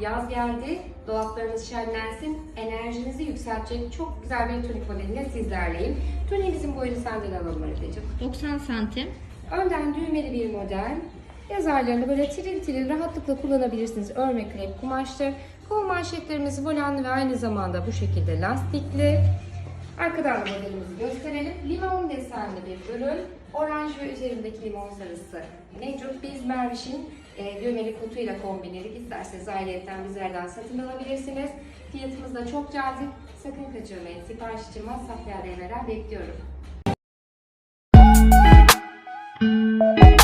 Yaz geldi. Dolaplarınız şenlensin. Enerjinizi yükseltecek çok güzel bir tonik modeliyle sizlerleyim. Toniğimizin boyunu senden alalım Haritacığım. 90 santim. Önden düğmeli bir model. Yazarlarını böyle tiril tiril rahatlıkla kullanabilirsiniz. Örme krep kumaştır. Kol manşetlerimiz volanlı ve aynı zamanda bu şekilde lastikli. Arkadan da modelimizi gösterelim. Limon desenli bir ürün. Oranj ve üzerindeki limon sarısı mevcut. Biz Merviş'in e, düğmeli kutuyla kombinledik. İsterseniz ayrıyetten bizlerden satın alabilirsiniz. Fiyatımız da çok cazip. Sakın kaçırmayın. Sipariş için WhatsApp yerlerinden bekliyorum. Müzik